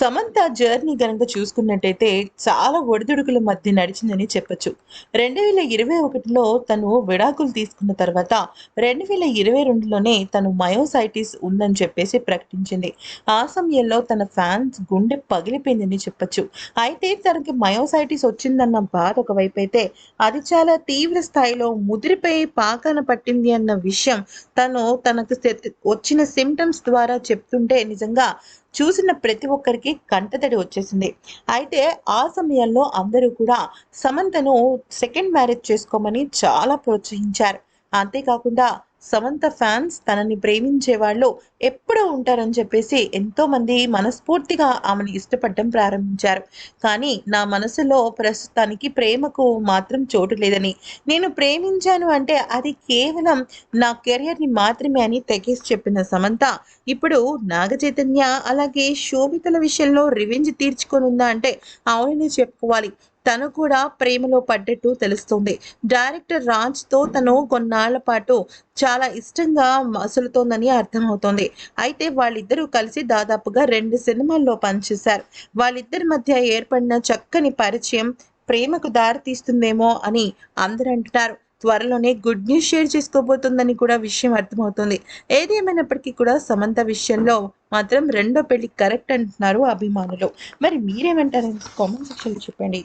Samantha journey గనక చూసుకున్నట్టయితే చాలా ఒడిదుడుకుల మధ్య నడిచిందని చెప్పొచ్చు. రెండు వేల ఇరవై ఒకటిలో తను విడాకులు తీసుకున్న తర్వాత రెండు వేల ఇరవై రెండులోనే తను మయోసైటిస్ ఉందని చెప్పేసి ప్రకటించింది. ఆ సమయంలో తన ఫ్యాన్స్ గుండె పగిలిపోయిందని చెప్పొచ్చు. అయితే తనకి మయోసైటిస్ వచ్చిందన్న బాధ ఒకవైపు అయితే అది చాలా తీవ్ర స్థాయిలో ముదిరిపోయి పాకన పట్టింది అన్న విషయం తను తనకు వచ్చిన సిమ్టమ్స్ ద్వారా చెప్తుంటే నిజంగా చూసిన ప్రతి ఒక్కరికి కంటతడి వచ్చేసింది. అయితే ఆ సమయంలో అందరూ కూడా సమంతను సెకండ్ మ్యారేజ్ చేసుకోమని చాలా ప్రోత్సహించారు. అంతేకాకుండా సమంత ఫ్యాన్స్ తనని ప్రేమించే వాళ్ళు ఎప్పుడూ ఉంటారని చెప్పేసి ఎంతోమంది మనస్ఫూర్తిగా ఆమెను ఇష్టపడడం ప్రారంభించారు. కానీ నా మనసులో ప్రస్తుతానికి ప్రేమకు మాత్రం చోటు లేదని. నేను ప్రేమించాను అంటే అది కేవలం నా కెరియర్ని మాత్రమే అని తెగేసి చెప్పిన సమంత ఇప్పుడు నాగ చైతన్య అలాగే శోభితల విషయంలో రివెంజ్ తీర్చుకొనుందా అంటే అవునని చెప్పుకోవాలి. తను కూడా ప్రేమలో పడ్డట్టు తెలుస్తుంది. డైరెక్టర్ రాజ్తో తను కొన్నాళ్ళ పాటు చాలా ఇష్టంగా మసులుతోందని అర్థమవుతోంది. అయితే వాళ్ళిద్దరూ కలిసి దాదాపుగా రెండు సినిమాల్లో పనిచేశారు. వాళ్ళిద్దరి మధ్య ఏర్పడిన చక్కని పరిచయం ప్రేమకు దారి తీస్తుందేమో అని అందరూ అంటున్నారు. త్వరలోనే గుడ్ న్యూస్ షేర్ చేసుకోబోతుందని కూడా విషయం అర్థమవుతుంది. ఏది ఏమైనప్పటికీ కూడా సమంత విషయంలో మాత్రం రెండో పెళ్ళి కరెక్ట్ అంటున్నారు అభిమానులు. మరి మీరేమంటారని కామెంట్ సెక్షన్లో చెప్పండి.